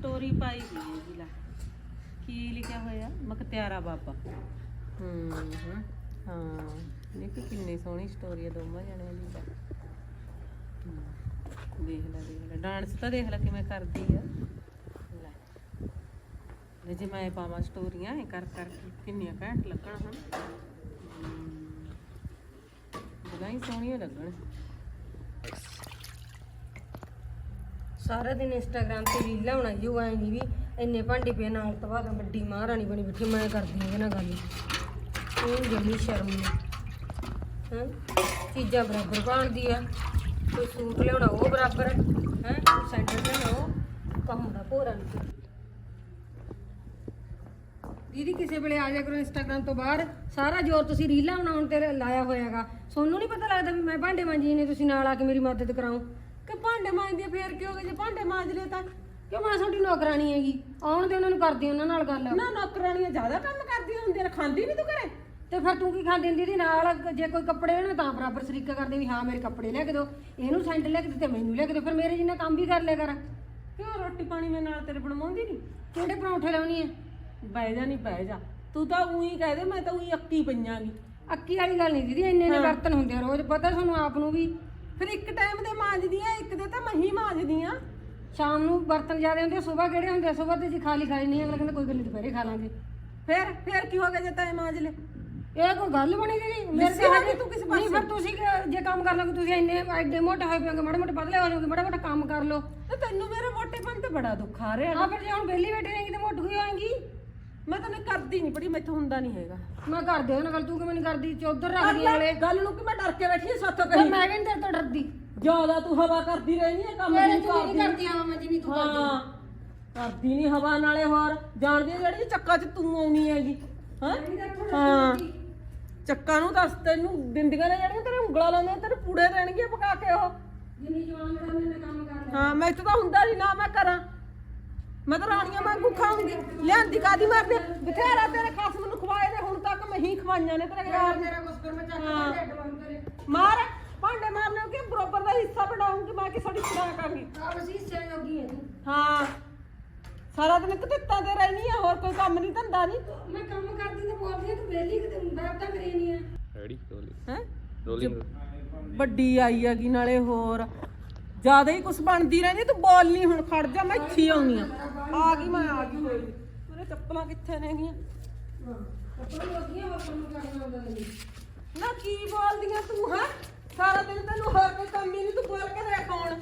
Story ਪਾਈ ਹੈ ਜੀ ਲੈ। ਕੀ ਲਿਖਿਆ ਹੋਇਆ? ਮਖਤਿਆਰਾ ਬਾਬਾ। ਹੂੰ ਹੂੰ। ਹਾਂ। ਦੇਖੀ ਕਿੰਨੀ ਸੋਹਣੀ ਸਟੋਰੀ ਹੈ ਦੋਵਾਂ ਜਣਿਆਂ ਦੀ ਤਾਂ। ਹੂੰ, ਦੇਖ ਲੈ ਦੇਖ ਲੈ। ਡਾਂਸ ਤਾਂ ਦੇਖ ਲੈ ਕਿਵੇਂ ਕਰਦੀ ਆ। ਲੈ। ਲੈ ਜੇ ਮੈਂ ਪਾਵਾਂ ਸਟੋਰੀਆਂ ਇਹ ਕਰ ਕਰ। ਕੇ ਕਿੰਨੀਆਂ ਘੈਂਟ ਲੱਗਣ ਹਨ। ਹੀ। ਸੋਹਣੀਆਂ ਲੱਗਣ। ਸਾਰਾ ਦਿਨ ਇੰਸਟਾਗ੍ਰਾਮ ਤੇ ਰੀਲਾਂ ਬਣਾਈ ਜੋ ਐ ਨਹੀਂ ਵੀ ਇੰਨੇ ਭਾਂਡੇ ਪਏ ਨਾਲ ਤੋਂ ਬਾਅਦ ਵੱਡੀ ਮਹਾਰਾਣੀ ਬਣੀ ਬੈਠੀ, ਮੈਂ ਕਰਦੀ ਇਹਦੇ ਨਾਲ ਗੱਲ। ਉਹ ਜਮੀ ਸ਼ਰਮ ਨਹੀਂ ਹਾਂ? ਚੀਜ਼ਾਂ ਬਰਾਬਰ ਪਾਉਂਦੀ ਆ, ਕੋਈ ਸੂਟ ਲਿਆਉਣਾ ਉਹ ਬਰਾਬਰ ਹੈ? ਸੈਂਟਰ ਲਿਆਉਣਾ ਉਹ ਕੰਮ ਦਾ ਭੋਰਾ ਨਹੀਂ। ਦੀਦੀ, ਕਿਸੇ ਵੇਲੇ ਆ ਜਾ ਕਰੋ ਇੰਸਟਾਗ੍ਰਾਮ ਤੋਂ ਬਾਹਰ। ਸਾਰਾ ਜ਼ੋਰ ਤੁਸੀਂ ਰੀਲਾਂ ਬਣਾਉਣ ਤੇ ਲਾਇਆ ਹੋਇਆਗਾ। ਤੁਹਾਨੂੰ ਨਹੀਂ ਪਤਾ ਲੱਗਦਾ ਵੀ ਮੈਂ ਭਾਂਡੇ ਮਾਂਜੀ ਨੇ ਤੁਸੀਂ ਨਾਲ ਆ ਕੇ ਮੇਰੀ ਮਦਦ ਕਰਾਓ। ਕਿ ਭਾਂਡੇ ਮਾਂਜਦੇ ਫੇਰ ਕੀ ਹੋ ਗਿਆ? ਜੇ ਭਾਂਡੇ ਮਾਂਜ ਲਏ ਤਾਂ? ਕਿਉਂ? ਮੈਂ ਤੁਹਾਡੀ ਨੌਕਰਾਨੀ ਹੈਗੀ। ਆਉਣ ਦੇ ਉਹਨਾਂ ਨੂੰ ਕਰਦੀ ਉਹਨਾਂ ਨਾਲ ਗੱਲ। ਨਾ ਨੌਕਰਾਣੀਆਂ ਜ਼ਿਆਦਾ ਕੰਮ ਕਰਦੀਆਂ ਹੁੰਦੀਆਂ ਨੇ। ਖਾਂਦੀ ਨਹੀਂ ਤੂੰ ਘਰੇ? ਤੇ ਫਿਰ ਤੂੰ ਕੀ ਖਾਂਦੀ ਹੁੰਦੀ? ਦੀ ਨਾਲ ਜੇ ਕੋਈ ਕੱਪੜੇ ਹੋਣ ਤਾਂ ਬਰਾਬਰ ਸਰੀਕਾ ਕਰਦੇ ਵੀ ਹਾਂ ਮੇਰੇ ਕੱਪੜੇ ਲੈ ਕੇ ਦਿਓ। ਇਹਨੂੰ ਸੈਂਡਲ ਲੈ ਕੇ ਦਿੱਤੇ ਮੈਨੂੰ ਲੈ ਕੇ ਦਿਓ। ਫਿਰ ਮੇਰੇ ਜਿੰਨਾ ਕੰਮ ਵੀ ਕਰ ਲਿਆ ਕਰ। ਕਿਉਂ ਰੋਟੀ ਪਾਣੀ ਮੈਂ ਨਾਲ ਤੇਰੇ ਬਣਵਾਉਂਦੀ ਨਹੀਂ ਕਿਹੜੇ ਪਰੌਂਠੇ ਲਾਉਣੀ ਹੈ ਬਹਿ ਜਾ ਨਹੀਂ ਬਹਿ ਜਾ। ਤੂੰ ਤਾਂ ਉਹੀ ਕਹਿ ਦੇ ਮੈਂ ਤਾਂ ਉਹੀ ਅੱਕੀ ਪਈਆਂਗੀ ਅੱਕੀ ਵਾਲੀ ਗੱਲ ਨਹੀਂ ਦੀਦੀ ਇੰਨੇ ਨੇ ਬਰਤਨ ਹੁੰਦੇ ਆ ਰੋਜ਼। ਪਤਾ ਤੁਹਾਨੂੰ ਆਪ ਨੂੰ ਵੀ ਫਿਰ ਇੱਕ ਟਾਈਮ ਦੇ ਮਾਂਜਦੀਆਂ ਇੱਕ ਦੇ ਤਾਂ ਮਹੀਂ ਮਾਂਜਦੀਆਂ। ਸ਼ਾਮ ਨੂੰ ਬਰਤਨ ਜ਼ਿਆਦਾ ਹੁੰਦੇ ਸਵੇਰ ਕਿਹੜੇ ਹੁੰਦੇ ਸਵੇਰ ਤੇ ਜੀ ਖਾਲੀ ਖਾਲੀ ਨਹੀਂ ਅਗਲਾ ਕਹਿੰਦਾ ਕੋਈ ਗੱਲ ਨਹੀਂ ਦੁਪਹਿਰੇ ਖਾ ਲਾਂਗੇ। ਫਿਰ ਫਿਰ ਕੀ ਹੋ ਗਿਆ ਜੇ ਤੈਂ ਮਾਂਜ ਲੈ ਇਹ ਕੋਈ ਗੱਲ ਬਣੀ ਦੀਦੀ ਮੇਰੇ ਤੇ ਹੋ ਹਜੇ ਤੂੰ ਕਿਸੇ ਨਹੀਂ ਫਿਰ ਤੁਸੀਂ ਕਿ- ਜੇ ਕੰਮ ਕਰ ਲੋਗੇ ਤੁਸੀਂ ਇੰਨੇ ਐਡੇ ਮੋਟੇ ਹੋਏ ਪਿਓਗੇ ਮਾੜੇ ਮੋਟੇ ਪਤਲੇ ਹੋ ਜਾਓਗੇ ਮਾੜਾ ਮੋਟਾ ਕੰਮ ਕਰ ਲਓ। ਤੇ ਤੈਨੂੰ ਮੇਰੇ ਮੋਟੇਪਨ ਤੇ ਬੜਾ ਦੁੱਖ ਆ ਰਿਹਾ। ਆ ਫਿਰ ਜੇ ਹੁਣ ਬੇਲੀ ਬੈਠੀ ਰਹੇਗੀ ਤੇ ਮੋਟੀ ਹੋਈ ਹੋਏਗੀ। ਮੈਂ ਤਾਂ ਨਹੀਂ ਕਰਦੀ ਨਹੀਂ ਬੜੀ ਮੈਥੋਂ ਹੁੰਦਾ ਨਹੀਂ ਹੈਗਾ। ਮੈਂ ਕਰ ਦੇ ਉਹਨਾਂ ਗੱਲ ਤੂੰ ਕਿਵੇਂ ਨਹੀਂ ਕਰਦੀ? ਚੌਧਰ ਰੱਖਦੀ ਵਾਲੇ ਗੱਲ ਨੂੰ ਕਿ ਮੈਂ ਡਰ ਕੇ ਬੈਠੀ ਆ ਸਾਥੋਂ ਕਹੀ? ਮੈਂ ਵੀ ਨੀ ਤੇਰੇ ਤੋਂ ਡਰਦੀ। ਜ਼ਿਆਦਾ ਤੂੰ ਹਵਾ ਕਰਦੀ ਰਹਿਣੀ ਹੈ ਕੰਮ ਮੇਰੇ ਨਹੀਂ ਤੋਂ ਨਹੀਂ ਕਰਦੀ। ਕਰਦੀ ਆ ਮੈਂ ਜਿੰਨੀ ਤੂੰ ਕਰਦੀ। ਹਾਂ ਕਰਦੀ ਨਹੀਂ ਹਵਾ ਨਾਲੇ ਹੋਰ। ਜਾਣਦੀ ਜਿਹੜੀ ਚੱਕਾ 'ਚ ਤੂੰ ਆਉਣੀ ਹੈਗੀ। ਹਾਂ? ਹਾਂ। ਚੱਕਾ ਨੂੰ ਦੱਸ ਤੈਨੂੰ ਦਿੰਦੀਆਂ ਨੇ ਜਿਹੜੀਆਂ ਤੇਰੇ ਉਂਗਲਾਂ ਲਾਉਂਦੀਆਂ ਤੇਰੇ ਪੂੜੇ ਰਹਿਣਗੇ ਪਕਾ ਕੇ ਉਹ। ਜਿੰਨੀ ਜਵਾਨ ਮੇਰਾ ਉਹਨੇ ਕੰਮ ਕਰ ਹਾਂ ਮੈਂ ਤਾਂ ਹੁੰਦਾ ਨਹੀਂ ਨਾ ਮੈਂ ਕਰਾਂ। ਮੈਂ ਤਾਂ ਰਾਣੀਆਂ ਵਾਂਗੂ ਖਾਉਂਗੀ ਲਿਆਂਦੀ ਕਾਦੀ ਮਾਰਦੇ ਬਥੇਰਾ ਤੇਰੇ ਖਸਮ ਨੂੰ ਖਵਾਏ ਨੇ ਹੁਣ ਤੱਕ ਮੈਂ ਹੀ ਖਵਾਈਆਂ ਨੇ ਤੇਰੇ ਯਾਰ ਮੈਂ ਚੱਕ ਮਾਰ ਭਾਂਡੇ ਮਾਰਨੇ ਕਿ ਬਰੋਬਰ ਦਾ ਹਿੱਸਾ ਬਣਾਉਂਗੀ ਮੈਂ ਕਿ ਸਾਡੀ ਛੁੜਾ ਕਰਾਂਗੀ। ਆ ਬਸ ਹਿੱਸੇ ਜੋਗੀ ਹੈ ਤੂੰ। ਹਾਂ। ਸਾਰਾ ਦਿਨ ਕਿੱਤਾਂ ਤੇ ਰਹਿਣੀ ਆ ਹੋਰ ਕੋਈ ਕੰਮ ਨਹੀਂ ਧੰਦਾ ਨਹੀਂ। ਮੈਂ ਕੰਮ ਕਰਦੀ ਤੇ ਬੋਲਦੀ ਆ, ਤੂੰ ਬੇਲੀ ਕਿਤੇ ਬੈਠ ਤਾਂ ਕਰੀ ਨਹੀਂ ਹੈ ਰੈਡੀ ਰੋਲਿੰਗ ਹੈ? ਰੋਲਿੰਗ ਵੱਡੀ ਆਈ ਹੈਗੀ ਨਾਲੇ ਹੋਰ। ਜ਼ਿਆਦਾ ਹੀ ਕੁਛ ਬਣਦੀ ਰਹਿੰਦੀ ਤੂੰ ਬੋਲ ਨਹੀਂ ਹੁਣ ਖੜ ਜਾ ਮੈਂ ਇੱਥੇ ਆਉਣੀ ਆ। ਆ ਗਈ ਮੈਂ ਆ ਗਈ ਹੋਈ ਮੇਰੇ ਚੱਪਲਾਂ ਕਿੱਥੇ ਹੁੰਦਾ ਨਹੀਂ ਨਾ ਕੀ ਬੋਲਦੀਆਂ ਤੂੰ ਹੈ? ਸਾਰਾ ਦਿਨ ਤੈਨੂੰ ਹੋਰ ਕੋਈ ਕੰਮ ਹੀ ਨਹੀਂ ਤੂੰ ਬੋਲ ਕੇ ਦੇਖ ਹੁਣ।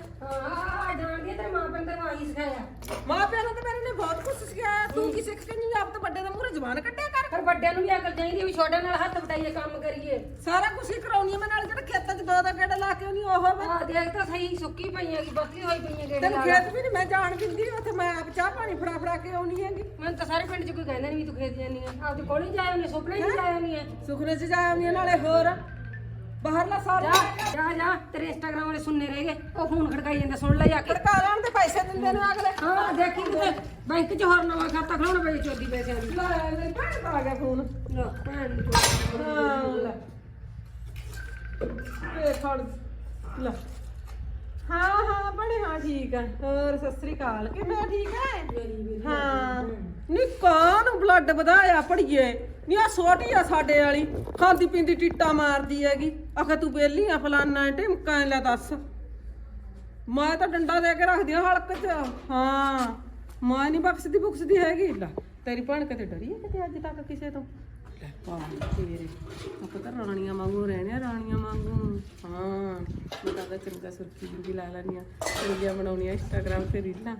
ਮਾਂ ਪਿਓ ਨੇ ਨੇ ਤਾਂ ਮੇਰੇ ਨੇ ਬਹੁਤ ਕੁਛ ਸਿਖਾਇਆ। ਤੂੰ ਕੀ ਸਿੱਖ ਕੇ ਨਹੀਂ ਆਪ ਤਾਂ ਵੱਡੇ ਦਾ ਮੂਹਰੇ ਜ਼ਬਾਨ ਕੱਢਿਆ ਕਰ। ਪਰ ਵੱਡਿਆਂ ਨੂੰ ਵੀ ਅਕਲ ਚਾਹੀਦੀ ਵੀ ਛੋਟੇ ਨਾਲ ਹੱਥ ਵਟਾਈਏ ਕੰਮ ਕਰੀਏ। ਸਾਰਾ ਕੁਝ ਹੀ ਕਰਾਉਣੀ ਆ ਮੈਂ ਨਾਲ ਜਿਹੜਾ ਖੇਤਾਂ 'ਚ ਦੋ ਦੋ ਗੇੜਾ ਲਾ ਕੇ ਆਉਣੀ ਉਹ ਮੈਂ ਆ ਦੇਖ ਤਾਂ ਸਹੀ ਸੁੱਕੀ ਪਈ ਹੈਗੀ ਬਤਲੀ ਹੋਈ ਪਈ ਹੈ ਗੇੜੇ ਤੈਨੂੰ ਨਾਲ ਖੇਤ ਵੀ ਨਹੀਂ ਮੈਂ ਜਾਣ ਦਿੰਦੀ ਉੱਥੇ ਮੈਂ ਆਪ ਚਾਹ ਪਾਣੀ ਫੜਾ ਫੜਾ ਕੇ ਆਉਣੀ ਹੈਗੀ। ਮੈਨੂੰ ਤਾਂ ਸਾਰੇ ਪਿੰਡ 'ਚ ਕੋਈ ਕਹਿੰਦਾ ਨਹੀਂ ਵੀ ਤੂੰ ਖੇਤ ਜਾਂਦੀ ਹੈ ਆਪਦੇ ਕੋਲ ਹੀ ਜਾਇਆ ਉਹਨੇ ਸੁਪਨੇ ਹੀ? ਜਾਇਆ ਨਹੀਂ ਹੈ ਸੁਖਨੇ 'ਚ ਜਾ ਆਉਣੀ ਆ ਨਾਲੇ ਹੋਰ। ਬਾਹਰਲਾ ਸਾਰਾ ਜਾ ਜਾ ਜਾ ਤੇਰੇ ਇੰਸਟਾਗ੍ਰਾਮ ਵਾਲੇ ਸੁਣਨੇ ਰਹਿ ਗਏ ਉਹ ਫੋਨ ਖੜਕਾਈ ਜਾਂਦਾ ਸੁਣ ਲੈ ਜਾ ਕੇ। ਖੜਕਾ ਲੈਣ ਤੇ ਪੈਸੇ ਦਿੰਦੇ ਨੇ ਅਗਲੇ। ਹਾਂ ਦੇਖੀ ਕਿਤੇ ਬੈਂਕ 'ਚ ਹੋਰ ਨਵਾਂ ਖਾਤਾ ਖਲਾਉਣਾ ਪਈ ਚੋਦੀ ਪੈਸਿਆਂ ਦੀ। ਲੈ ਮੇਰੇ ਭੈਣ ਦਾ ਆ ਗਿਆ ਫੋਨ। ਲੈ ਭੈਣ ਕੋਈ ਹਾਂ ਲੈ। ਇਹ ਖੜ ਲੈ। ਹਾਂ ਹਾਂ ਬੜੇ ਹਾਂ, ਠੀਕ ਆ। ਹੋਰ ਸਤਿ ਸ੍ਰੀ ਅਕਾਲ। ਕਿਵੇਂ ਠੀਕ ਹੈ ਹਾਂ। ਨੀ, ਕਾਹਨੂੰ ਬਲੱਡ ਵਧਾਇਆ ਪੜੀਏ ਨੀ ਆ ਛੋਟੀ ਆ ਸਾਡੇ ਵਾਲੀ। ਖਾਂਦੀ ਪੀਂਦੀ ਟਿੱਟਾ ਮਾਰਦੀ ਹੈਗੀ। ਆਖੇ, ਤੂੰ ਬੇਲੀ ਆ ਫਲਾਨਾ ਢਿਮਕਾਂ ਲੈ ਦੱਸ। ਮੈਂ ਤਾਂ ਡੰਡਾ ਦੇ ਕੇ ਰੱਖਦੀ ਆ ਹਲਕ 'ਚ। ਹਾਂ। ਮੈਂ ਨਹੀਂ ਬਖਸ਼ਦੀ, ਬੁਖਸ਼ਦੀ ਹੈਗੀ। ਲੈ, ਤੇਰੀ ਭੈਣ ਕਿਤੇ ਡਰੀ ਹੈ ਕਿਤੇ ਅੱਜ ਤੱਕ ਕਿਸੇ ਤੋਂ? ਲੈ ਪਾ ਤੇਰੇ। ਆਪਾਂ ਤਾਂ ਰਾਣੀਆਂ ਵਾਂਗੂ ਰਹਿਣੇ ਆ ਰਾਣੀਆਂ ਵਾਂਗੂ। ਹਾਂ, ਮੈਂ ਤਾਂ ਉਹਦਾ ਚੰਗਾ ਸੁਰਖੀ ਵੀ ਲਾ ਲੈਣੀ ਆ ਰੀਲਾਂ ਬਣਾਉਣੀਆਂ ਇੰਸਟਾਗ੍ਰਾਮ ਤੇ ਰੀਲਾਂ।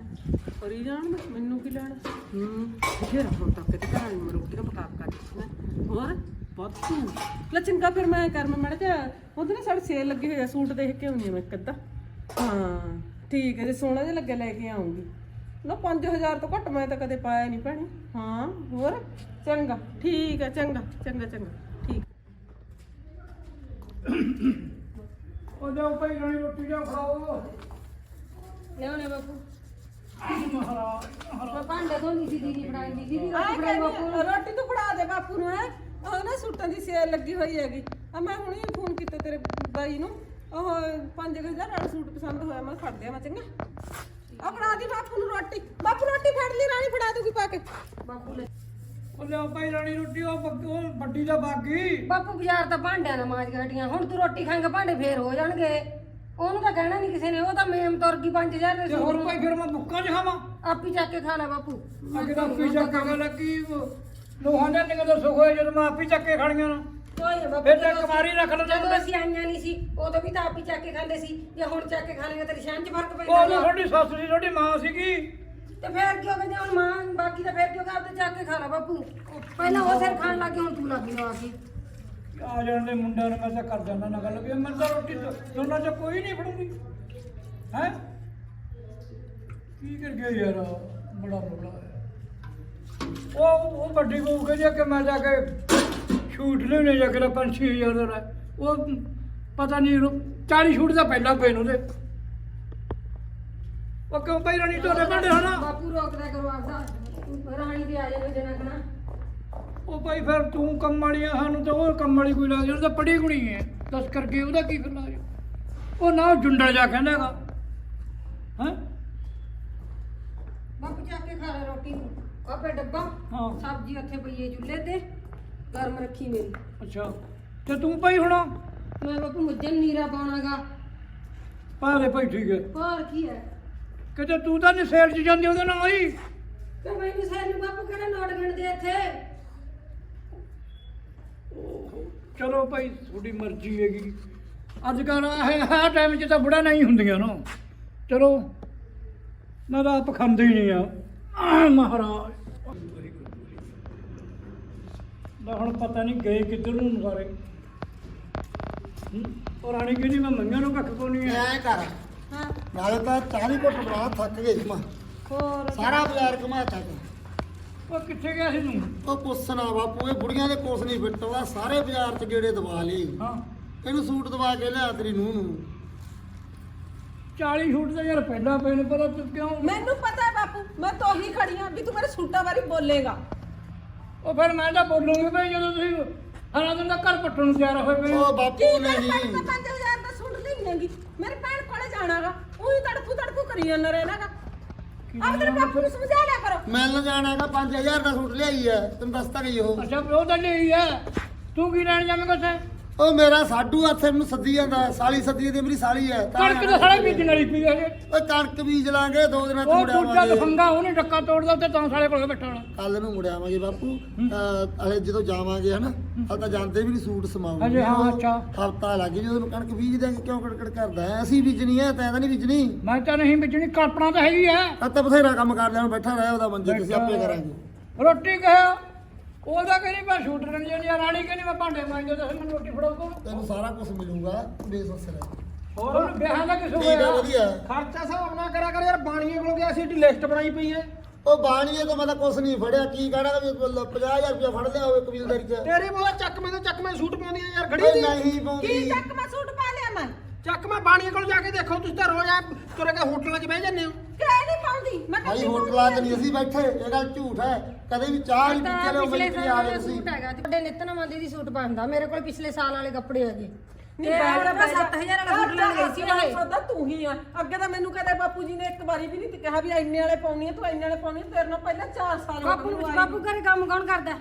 ਕਰੀ ਜਾਣ ਮੈਨੂੰ ਕੀ ਲੈਣ? ਹੂੰ, ਫਿਰ ਹੁਣ ਤੱਕ ਤੇ ਘਰਾਂ ਨੂੰ ਰੋਟੀਆਂ ਪਕਾ ਪਕਾ ਦਿੱਤੀਆਂ ਹੋਰ ਬਹੁਤ ਲੈ ਚੰਗਾ ਫਿਰ ਮੈਂ ਕਰ ਮੈਂ ਮੜ ਜਾ ਉਹਦੇ ਨਾਲ ਸਾਡੇ ਸੇਲ ਲੱਗੀ ਹੋਈ ਆ, ਸੂਟ ਦੇਖ ਕੇ ਆਉਣੀ ਆ ਮੈਂ ਇੱਕ ਅੱਧਾ। ਹਾਂ, ਠੀਕ ਹੈ, ਜੇ ਸੋਹਣਾ ਜਿਹਾ ਲੱਗੇ ਲੈ ਕੇ ਆਉਂਗੀ। ਨਾ 5000 ਤੋਂ ਘੱਟ ਮੈਂ ਤਾਂ ਕਦੇ ਪਾਇਆ ਨਹੀਂ ਭੈਣੇ। ਹਾਂ ਹੋਰ? ਚੰਗਾ ਠੀਕ ਹੈ ਚੰਗਾ ਚੰਗਾ ਚੰਗਾ ਠੀਕ। ਉਹ ਜਾਓ ਭਾਈ ਰਾਣੀ ਰੋਟੀ ਜਾ ਖਾਓ। ਲਿਆਉਣੇ ਬਾਪੂ। ਮਹਾਰਾਜ ਭਾਂਡੇ ਧੋਣੀ ਸੀ ਦੀਦੀ ਫੜਾਈ ਦੀ। ਦੀਦੀ ਆਹ ਰੋਟੀ ਫੜਾਈ ਬਾਪੂ ਨੂੰ। ਰੋਟੀ ਤੂੰ ਫੜਾ ਦੇ ਬਾਪੂ ਨੂੰ ਹੈ। ਉਹ ਨਾ ਸੂਟਾਂ ਦੀ ਸੇਲ ਲੱਗੀ ਹੋਈ ਹੈਗੀ। ਆ ਮੈਂ ਹੁਣੇ ਫੋਨ ਕੀਤਾ ਤੇਰੇ ਬਾਈ ਨੂੰ। ਉਹ 5000 ਵਾਲਾ ਸੂਟ ਪਸੰਦ ਹੋਇਆ ਮੈਂ ਫੜ ਦਿਆ ਮੈਂ ਚੰਗਾ। ਆ ਫੜਾ ਦੀ ਬਾਪੂ ਨੂੰ ਰੋਟੀ। ਬਾਪੂ ਰੋਟੀ ਕੇ। ਬਾਪੂ ਲੈ। ਉਹ ਲਿਆਓ ਭਾਈ ਰਾਣੀ ਰੋਟੀ ਉਹ ਬੱਕ- ਉਹ ਵੱਡੀ ਦਾ ਬਾਗੀ। ਬਾਪੂ ਬਾਜ਼ਾਰ ਤਾਂ ਭਾਂਡਿਆਂ ਨਾਲ ਮਾਂਜ ਕੇ ਹਟੀਆਂ। ਹੁਣ ਤੂੰ ਰੋਟੀ ਖਾਂਗਾ ਭਾਂਡੇ ਫੇਰ ਹੋ ਜਾਣਗੇ। ਉਹਨੂੰ ਤਾਂ ਕਹਿਣਾ ਨਹੀਂ ਕਿਸੇ ਨੇ ਉਹ ਤਾਂ ਮੇਮ ਤੁਰ ਗਈ 5000 ਦੇ ਤੇ ਹੋਰ ਭਾਈ ਫਿਰ ਮੈਂ ਬੁੱਕਾਂ 'ਚ ਖਾਵਾਂ? ਆਪੀ ਚੱਕ ਕੇ ਖਾ ਲੈ ਬਾਪੂ। ਅੱਗੇ ਤਾਂ ਆਪੀ ਚੱਕ ਕੇ ਲੱਗੀ। ਲੋਹਾਂ ਦੇ ਨਿਕਲ ਸੁਖ ਹੋਏ ਜਦੋਂ ਮੈਂ ਆਪੀ ਚੱਕ ਖਾਣੀਆਂ ਨਾ। ਕੋਈ ਫਿਰ ਤਾਂ ਕੁਮਾਰੀ ਰੱਖ ਲਓ ਜਦੋਂ ਅਸੀਂ ਆਈਆਂ ਨਹੀਂ ਸੀ ਉਦੋਂ ਵੀ ਤਾਂ ਆਪੀ ਚੱਕ ਕੇ ਖਾਂਦੇ ਸੀ। ਜੇ ਹੁਣ ਚੱਕ ਕੇ ਖਾਣਗੇ ਤੇਰੀ ਸ਼ਾਨ 'ਚ ਫ਼ਰਕ ਉਹ ਪੈਂਦਾ ਤਾਂ ਤੁਹਾਡੀ ਸੱਸ ਸੀ ਤੁਹਾਡੀ ਮਾਂ ਸੀਗੀ। ਤੇ ਫੇਰ ਕਿਉਂ ਕਹਿੰਦੇ ਹੁਣ ਮਾਂ ਬਾਕੀ ਤਾਂ ਫੇਰ ਕਿਉਂ ਕਰਦੇ ਚੱਕ ਕੇ ਖਾ ਲੈ ਬਾਪੂ। ਪਹਿਲਾਂ ਉਹ ਸਿਰ ਖਾਣ ਲੱਗੇ ਹੁਣ ਤੂੰ ਲੱਗੀ ਲਵਾ ਕੇ ਆ ਜਾਣ ਦੇ ਮੁੰਡਿਆਂ ਨੂੰ ਮੈਂ ਤਾਂ ਕਰ ਜਾਂਦਾ ਨਾ ਗੱਲ ਵੀ ਮੈਂ ਤਾਂ ਰੋਟੀ ਦੋ- ਦੋਨਾਂ 'ਚ ਕੋਈ ਨਹੀਂ ਫੜੂਗੀ। ਹੈ? ਕੀ ਕਰ ਗਿਆ ਯਾਰ ਬੜਾ ਬੜਾ ਉਹ ਉਹ ਵੱਡੀ ਬਹੂ ਕਹਿੰਦੀ ਆ ਕਿ ਮੈਂ ਜਾ ਕੇ ਸ਼ੂਟ ਲੈਣੇ ਜਾ ਕੇ 5-6000 ਦਾ ਲੈ। ਉਹ ਪਤਾ ਨਹੀਂ 40 ਸ਼ੂਟ ਦਾ ਪਹਿਲਾਂ ਪਏ ਨੇ ਉਹਦੇ। ਉਹ ਕਿਉਂ ਪਈ ਰਣੀ ਤੋਰੇ ਭਾਂਡੇ ਹਨਾ? ਬਾਪੂ ਰੋਕਦਾ ਕਰੋ ਆਪਦਾ। ਰਾਣੀ ਦੇ ਆ ਜਾਵੇ ਜਨਾ ਕਣਾ ਉਹ ਭਾਈ ਫਿਰ ਤੂੰ ਕੰਮ ਵਾਲੀ ਆ ਸਾਨੂੰ ਤਾਂ ਉਹ ਕੰਮ ਵਾਲੀ ਕੋਈ ਲੱਗ ਜਾਂਦਾ ਤਾਂ ਪੜੀ ਕੁੜੀ ਹੈ। ਦੱਸ ਕਰਕੇ ਉਹਦਾ ਕੀ ਫਿਰ ਲਾਜ? ਉਹ ਨਾ ਜੁੰਡਾ ਜਾ ਕਹਿੰਦਾ ਹੈਗਾ। ਹਾਂ? ਬਾਪੂ ਚੱਕ ਕੇ ਖਾ ਲੈ ਰੋਟੀ। ਨੂੰ ਆਪੇ ਡੱਬਾ ਹਾਂ। ਸਬਜ਼ੀ ਉੱਥੇ ਪਈ ਹੈ ਚੁੱਲ੍ਹੇ ਤੇ। ਗਰਮ ਰੱਖੀ ਮੇਰੀ। ਅੱਛਾ। ਤੇ ਤੂੰ ਭਾਈ ਹੁਣ? ਮੈਂ ਬਾਪੂ ਮੁੱਝਣ ਨੀਰਾ ਪਾਉਣਾਗਾ। ਲੈ ਭਾਈ ਠੀਕ ਹੈ। ਹੋਰ ਕੀ ਹੈ? ਕਿਤੇ ਤੂੰ ਤਾਂ ਨਹੀਂ ਸੇਲ ਚ ਜਾਂਦੀ ਉਹਦੇ ਨਾਲ ਹੀ। ਤੇ ਮੈਨੂੰ ਸੈਨ ਬਾਪੂ ਕਿਹੜਾ ਨੋਟ ਗਿਣਦੇ ਇੱਥੇ? ਚਲੋ ਭਾਈ ਤੁਹਾਡੀ ਮਰਜ਼ੀ ਹੈਗੀ। ਅੱਜ ਕੱਲ ਇਹ ਹੈ ਟਾਈਮ 'ਚ ਤਾਂ ਬੁੜਾ ਨਹੀਂ ਹੁੰਦੀਆਂ ਨਾ। ਚਲੋ ਮੈਂ ਤਾਂ ਆਪ ਖਾਂਦੇ ਹੀ ਨਹੀਂ ਆ। ਆਹ ਮਹਾਰਾਜ। ਮੈਂ ਹੁਣ ਪਤਾ ਨਹੀਂ ਗਏ ਕਿੱਧਰ ਨੂੰ ਸਾਰੇ। ਹੂੰ? ਉਹ ਰਾਣੀ ਕਹਿੰਦੀ ਮੈਂ ਮੰਗਾਂ ਨੂੰ ਕੱਖ ਕੋਣੀ ਹੈ ਐ ਕਰ। ਹਾਂ। ਨਾਲੇ ਤਾਂ 40 ਘੁੱਟ ਬਣਾ ਥੱਕ ਗਈ ਜਮਾ ਹੋਰ। ਸਾਰਾ ਬਾਜ਼ਾਰ ਘੁਮਾ ਤੱਕ ਉਹ ਕਿੱਥੇ ਗਿਆ ਸੀ ਤੂੰ? ਉਹ ਪੁੱਛਣਾ ਬਾਪੂ ਇਹ ਬੁੜੀਆਂ ਦੇ ਕੋਸ ਨਹੀਂ ਫਿੱਟਵਾ ਸਾਰੇ ਬਾਜ਼ਾਰ 'ਚ ਗੇੜੇ ਦਵਾ ਲਈ ਹਾਂ। ਇਹਨੂੰ ਸੂਟ ਦਵਾ ਕੇ ਲਿਆ ਤੇਰੀ ਨੂੰਹ ਨੂੰ। 40 ਸ਼ੂਟ ਤਾਂ ਯਾਰ ਪਹਿਲਾਂ ਨੇ ਪਰ ਤੂੰ ਕਿਉਂ ਮੈਨੂੰ ਪਤਾ ਹੈ ਬਾਪੂ ਮੈਂ ਤਾਂ ਉਹੀ ਖੜੀ ਆ ਵੀ ਤੂੰ ਮੇਰੇ ਸੂਟਾਂ ਬਾਰੇ ਬੋਲੇਗਾ। ਉਹ ਫਿਰ ਮੈਂ ਤਾਂ ਬੋਲੂੰਗੀ ਭਾਈ ਜਦੋਂ ਤੁਸੀਂ ਹਰਾਂ ਦਿਨ ਦਾ ਘਰ ਪੱਟਣ ਨੂੰ ਤਿਆਰ ਹੋਏ ਪਏ ਹੋ। ਉਹ ਬਾਪੂ ਨਹੀਂ 5000 ਦਾ ਸੂਟ ਲੈਣਗੀ ਮੇਰੇ ਭੈਣ ਕੋਲੇ ਜਾਣਾਗਾ। ਉਹੀ ਤੜਫੂ ਤੜਫੂ ਕਰੀ ਜਾਂਦਾ ਰਹਿਣਾਗਾ ਆਪ ਤੇਰੇ ਬਾਪੂ ਨੂੰ ਸਮਝਾ ਲਿਆ ਕਰੋ। ਮਿਲਣ ਜਾਣਾਗਾ 5000 ਦਾ ਸੂਟ ਲਿਆਈ ਐ ਤੈਨੂੰ ਦੱਸਤਾ ਗਈ ਉਹ। ਅੱਛਾ ਉਹ ਤਾਂ ਲਈ ਹੈ ਤੂੰ ਕੀ ਲੈਣ ਜਾਵੇਂਗਾ ਉੱਥੇ? ਉਹ ਮੇਰਾ ਸਾਡੂ ਹੱਥ ਮੈਨੂੰ ਸੱਦੀ ਜਾਂਦਾ ਸਾਲੀ ਸੱਦੀ ਦੀ ਮੇਰੀ ਸਾਲੀ ਤਾਂ ਕਣਕ ਤਾਂ ਸਾਲੇ ਬੀਜਣ ਵਾਲੀ ਪਈ ਹੈ ਓਏ ਕਣਕ ਬੀਜ ਲਾਂਗੇ ਦੋ ਦਿਨਾਂ ਚ ਉਹ ਮੁੜ ਦੂਜਾ ਆਵਾਂਗੇ। ਲਫੰਗਾ ਉਹਨੇ ਡੱਕਾ ਤੋੜਦਾ ਉੱਤੇ ਤਾਂ ਸਾਲੇ ਕੋਲ ਬੈਠਾ ਹੋਣਾ। ਕੱਲ ਨੂੰ ਮੁੜ ਆਵਾਂਗੇ ਬਾਪੂ। ਅਹ, ਜਦੋਂ ਜਾਵਾਂਗੇ ਹਨਾ ਹਾਲ ਤਾਂ ਜਾਂਦੇ ਵੀ ਨਹੀਂ ਸੂਟ ਸਮਾਉਂਗੇ ਹਾਂਜੀ, ਹਾਂ, ਅੱਛਾ। ਹਫਤਾ ਲੱਗ ਜੇ ਜਦੋਂ ਕਣਕ ਬੀਜ ਦਿਆਂਗੇ ਕਿਉਂ ਕੜਕੜ ਕਰਦਾ ਹੈ? ਅਸੀਂ ਬੀਜਣੀ ਹੈ ਤੈਂ ਤਾਂ ਨਹੀਂ ਬੀਜਣੀ। ਮੈਂ ਤਾਂ ਨਹੀਂ ਬੀਜਣੀ ਕਲਪਨਾ ਤਾਂ ਹੈਗੀ ਹੈ। ਆ ਤਾਂ ਬਥੇਰਾ ਕੰਮ ਕਰ ਲਿਆ ਹੁਣ ਬੈਠਾ ਰਹਿ ਉਹਦਾ ਮੰਜੇ ਤੇ ਅਸੀਂ ਆਪੇ ਕਰਾਂਗੇ। ਰੋਟੀ ਕਹਿਆ ਉਹਦਾ ਕਹਿੰਦੀ ਮੈਂ ਸ਼ੂਟ ਲੈਣ ਜਾਣੀ ਆ ਰਾਣੀ ਕਹਿੰਦੀ ਮੈਂ ਭਾਂਡੇ ਮਾਂਜੋ ਤੇ ਮੈਨੂੰ ਰੋਟੀ ਫੜਾਓ ਕੋ ਤੈਨੂੰ ਸਾਰਾ ਕੁਝ ਮਿਲੂਗਾ ਬੇਸੋਸ ਰਹਿ ਹੋਰ ਵਿਆਹਾਂ ਦਾ ਕਿਸ ਠੀਕ ਹੈ ਹੋਇਆ ਵਧੀਆ। ਖਰਚਾ ਹਿਸਾਬ ਨਾ ਕਰਿਆ ਕਰ ਯਾਰ ਬਾਣੀਏ ਕੋਲ ਗਿਆ ਸੀ ਏਡੀ ਲਿਸਟ ਬਣਾਈ ਪਈ ਐ ਉਹ ਬਾਣੀਏ ਤੋਂ ਮੈਂ ਤਾਂ ਕੁਝ ਨਹੀਂ ਫੜਿਆ ਕੀ ਕਹਿਣਾ ਵੀ 50000 ਰੁਪਇਆ ਫੜ ਲਿਆ ਹੋਵੇ ਕਬੀਲਦਾਰੀ ਚ। ਤੇਰੇ ਮੋਹ ਚੱਕ ਮੈਂ ਤੇ ਚੱਕ ਮੈਂ ਸੂਟ ਪਾਉਂਦੀ ਆ ਯਾਰ ਖੜੀ ਦੀ ਨਹੀਂ ਕੀ ਪਾਉਂਦੀ। ਚੱਕ ਮੈਂ ਸੂਟ ਪਾ ਲਿਆ ਮੈਂ? ਚੱਕ ਮੈਂ ਬਾਣੀਏ ਕੋਲ ਜਾ ਕੇ ਦੇਖੋ ਤੁਸੀਂ ਤਾਂ ਰੋਜ਼ ਆ ਤੁਰੇ ਕੇ ਹੋਟਲਾਂ 'ਚ ਬਹਿ ਜਾਂਦੇ ਹੋ। ਕਿਹ ਨਹੀਂ ਪਾਉਂਦੀ? ਮੈਂ ਭਾਈ ਹੋਟਲਾਂ 'ਚ ਨਹੀਂ ਅਸੀਂ ਬੈਠੇ ਇਹ ਗੱਲ ਝੂਠ ਹੈ। ਕਦੇ ਵੀ ਚਾਹ ਨਹੀਂ ਪੀਤੀ ਪਿਛਲੇ ਮਿਲਟਰੀ ਸਾਲ ਆ ਗਏ ਦਾ ਤੁਸੀਂ। ਸੂਟ ਹੈਗਾ ਤੁਹਾਡੇ ਦੀ ਸੂਟ ਪਾਉਂਦਾ ਮੇਰੇ ਕੋਲ ਪਿਛਲੇ ਸਾਲ ਵਾਲੇ ਕੱਪੜੇ ਹੈਗੇ। ਨਹੀਂ ਤੇ ਬੈਠ ਹੁਣ ਮੈਂ 7000 ਵਾਲਾ ਸੂਟ ਲੈਣ ਗਈ ਸੀ ਨਾਲੇ ਸਦਾ ਤੂੰ ਹੀ ਆ। ਅੱਗੇ ਤਾਂ ਮੈਨੂੰ ਕਹਦੇ ਬਾਪੂ ਜੀ ਨੇ ਇੱਕ ਵਾਰੀ ਵੀ ਨਹੀਂ ਕਿਹਾ ਵੀ ਇੰਨੇ ਵਾਲੇ ਪਾਉਣੀ ਆ ਤੂੰ ਇੰਨੇ ਵਾਲੇ ਪਾਉਣੀ ਆ ਤੇਰੇ ਨਾਲ ਪਹਿਲਾਂ 4 ਸਾਲ ਹੋ ਬਾਪੂ ਗਏ ਬਾਪੂ ਘਰੇ ਕੰਮ ਕੌਣ ਕਰਦਾ?